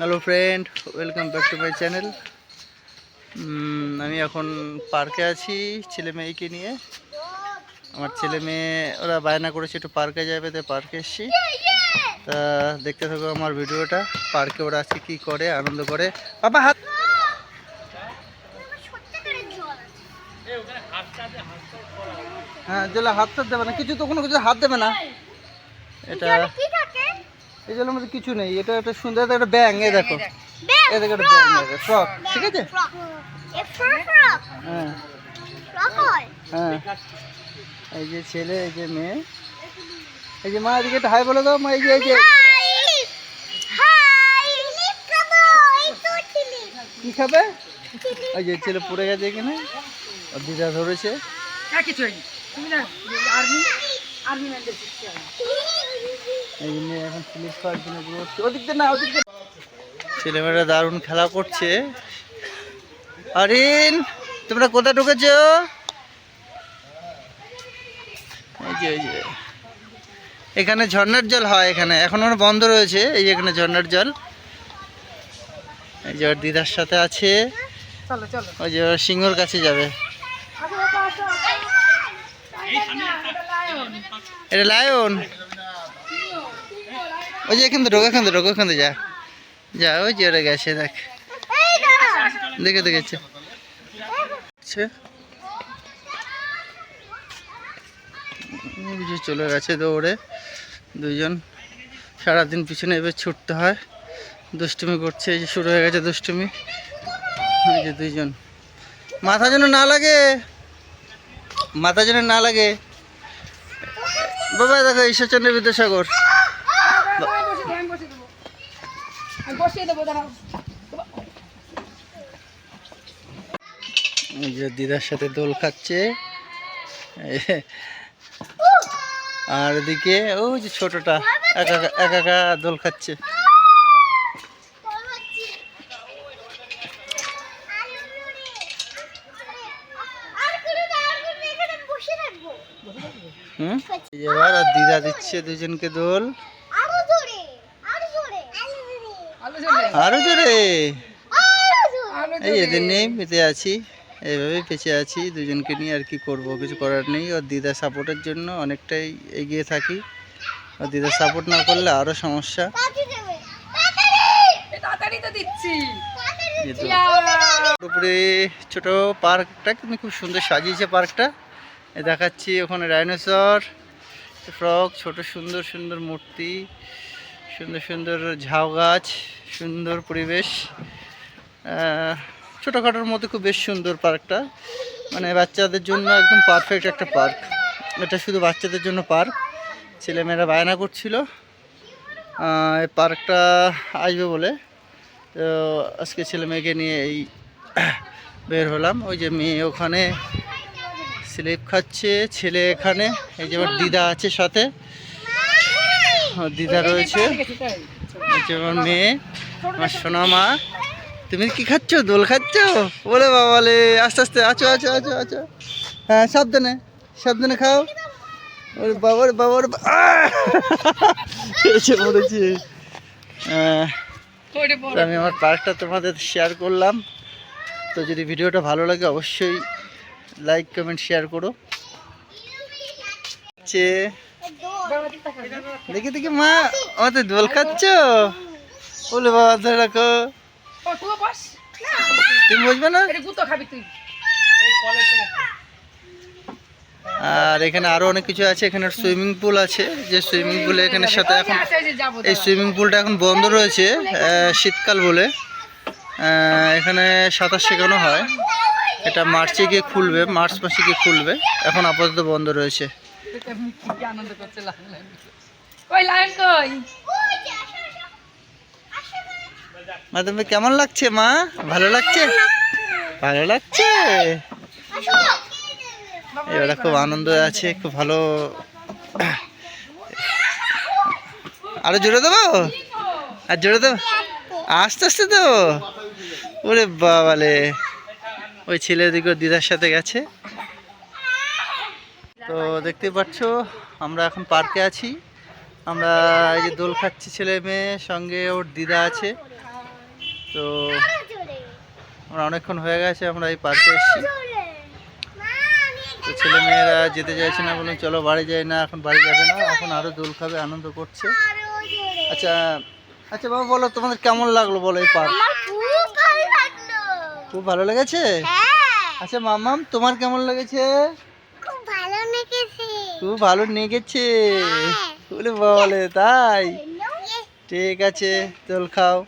Hello friend welcome back to my channel আমি এখন পার্কে আছি ছেলে মেয়েকে নিয়ে। আমার ছেলে মেয়ে, ওরা বায়না করেছে একটু পার্কে যাবে, তাই পার্কে এসেছি। তা দেখতে থাকো আমার ভিডিওটা, পার্কে ওরা আজকে কী করে, আনন্দ করে। বাবা, হাত হ্যাঁ জলে হাত দেবে না, কিছু তো কোনো কিছু হাত দেবে না। এটা এই জলের মধ্যে কিছু নেই এটা একটা সুন্দর একটা ব্যাং এ দেখো। এ দেখো একটা ব্যাং ফ্রক ঠিক আছে? হ্যাঁ। হ্যাঁ। এই যে ছেলে এই যে মেয়ে। এই যে মা এদিকে একটা হাই বলে দাও মা এই যে এই যে। কি খাবে? ওই যে ছেলে পড়ে গেছে এখানে। দিদা ধরেছে। এই জন্য এখন স্লিপ খাওয়ার জন্য পুরো ওদিক দিয়ে না ওদিক দিয়ে। ছেলেমেয়েরা দারুণ খেলা করছে। আরিন তোমরা কোথায় ঢুকেছো? এই যে এই যে। এখানে ঝর্ণার জল হয় এখানে। এখন ওর বন্ধ রয়েছে। এই যে এখানে ঝর্ণার জল। এই যে ওর দিদার সাথে আছে। ওই যে ওর সিংহর কাছে যাবে। এটা লায়ন? ওই যে এখান থেকে ঢোক থেকে ঢোক থেকে যা। যা, ওই যে ওরা গেছে, দেখ। দেখে দেখেছে আচ্ছা। যে চলে গেছে দৌড়ে দুজন সারাদিন পিছনে এবার ছুটতে হয়। দুষ্টুমি করছে, এই যে শুরু হয়ে গেছে দুষ্টুমি। এই যে দুইজন। মাথা যেন না লাগে। মাথা যেন না লাগে। বাবা দেখো ঈশ্বরচন্দ্র বিদ্যাসাগর। দিদার সাথে দোল খাচ্ছে। আর এদিকে, ওই যে ছোটটা একা একা দোল খাচ্ছে হুম এই যে এবার আর দিদা দিচ্ছে দুজনকে দোল। আরও জোরে এই এদের নেই পেতে আছি। এইভাবেই পেঁচে আছি দুজনকে নিয়ে আর কি করব কিছু করার নেই। ওর দিদার সাপোর্টের জন্য অনেকটাই এগিয়ে থাকি। ওর দিদার সাপোর্ট না করলে আরও সমস্যা। উপরে ছোট পার্কটা কিন্তু খুব সুন্দর সাজিয়েছে পার্কটা। এ দেখাচ্ছি ওখানে ডাইনোসর ফ্রক, ছোট সুন্দর সুন্দর মূর্তি, সুন্দর সুন্দর ঝাউ গাছ, সুন্দর পরিবেশ। ছোটোখাটোর মতো খুব বেশ সুন্দর পার্কটা। মানে বাচ্চাদের জন্য একদম পারফেক্ট একটা পার্ক। এটা শুধু বাচ্চাদের জন্য পার্ক, ছেলেমেয়েরা বায়না করছিল। এই পার্কটা আসবে বলে। তো আজকে ছেলে মেয়েকে নিয়ে এই বের হলাম। ওই যে মেয়ে ওখানে স্লিপ খাচ্ছে, ছেলে এখানে। এই যে আমার দিদা আছে সাথে। দিদা রয়েছে। মেয়ে, আমার সোনা মা। তুমি কি খাচ্ছ? দোল খাচ্ছ? বলে বাবালে, আস্তে আস্তে, আছো আছো আছো আছো। হ্যাঁ সাবধানে সাবধানে খাও। ওরে বাবার বাবার এসে তো আমি আমার পার্কটা তোমাদের শেয়ার করলাম। তো যদি ভিডিওটা ভালো লাগে, অবশ্যই লাইক কমেন্ট শেয়ার করো। দেখি দেখি মা আমাদের দোল খাচ্ছ? বলে বাবা ধরে রাখো। তুমি বুঝবে না? আর এখানে আরও অনেক কিছু আছে। এখানে সুইমিং পুল আছে। যে সুইমিং পুলে এখানে সাথে এখন এই সুইমিং পুলটা এখন বন্ধ রয়েছে শীতকাল বলে। আহ, এখানে সাঁতার শেখানো হয়। এটা মার্চে গিয়ে খুলবে মার্চ মাসে গিয়ে খুলবে। এখন আপাতত বন্ধ রয়েছে। মা তুমি কেমন লাগছে মা? ভালো লাগছে? ভালো লাগছে? এবারে খুব আনন্দ আছে খুব ভালো। আরও জোরে দেবো? আর জোরে দেবো? আস্তে আস্তে দেবো? ওরে বাবালে। ওই ছেলে দিকে দিদার সাথে গেছে। তো দেখতে পাচ্ছ, আমরা এখন পার্কে আছি। আমরা এই যে দোল খাচ্ছি ছেলে মেয়ে, সঙ্গে ওর দিদা আছে। তো আমরা অনেকক্ষণ হয়ে গেছে, আমরা এই পার্কে এসেছি। তো ছেলে মেয়েরা যেতে চাইছে না, বলুন, চলো বাড়ি যাই না, এখন বাড়ি যাবে না, এখন আরও দোল খাবে, আনন্দ করছে। আচ্ছা আচ্ছা বাবা, বলো, তোমাদের কেমন লাগল বলো এই পার্ক? খুব ভালো লেগেছে? হ্যাঁ। আচ্ছা মামাম তোমার কেমন লেগেছে? খুব ভালো লেগেছে। খুব ভালো লেগেছে। বলে বলে তাই? ঠিক আছে চল খাও।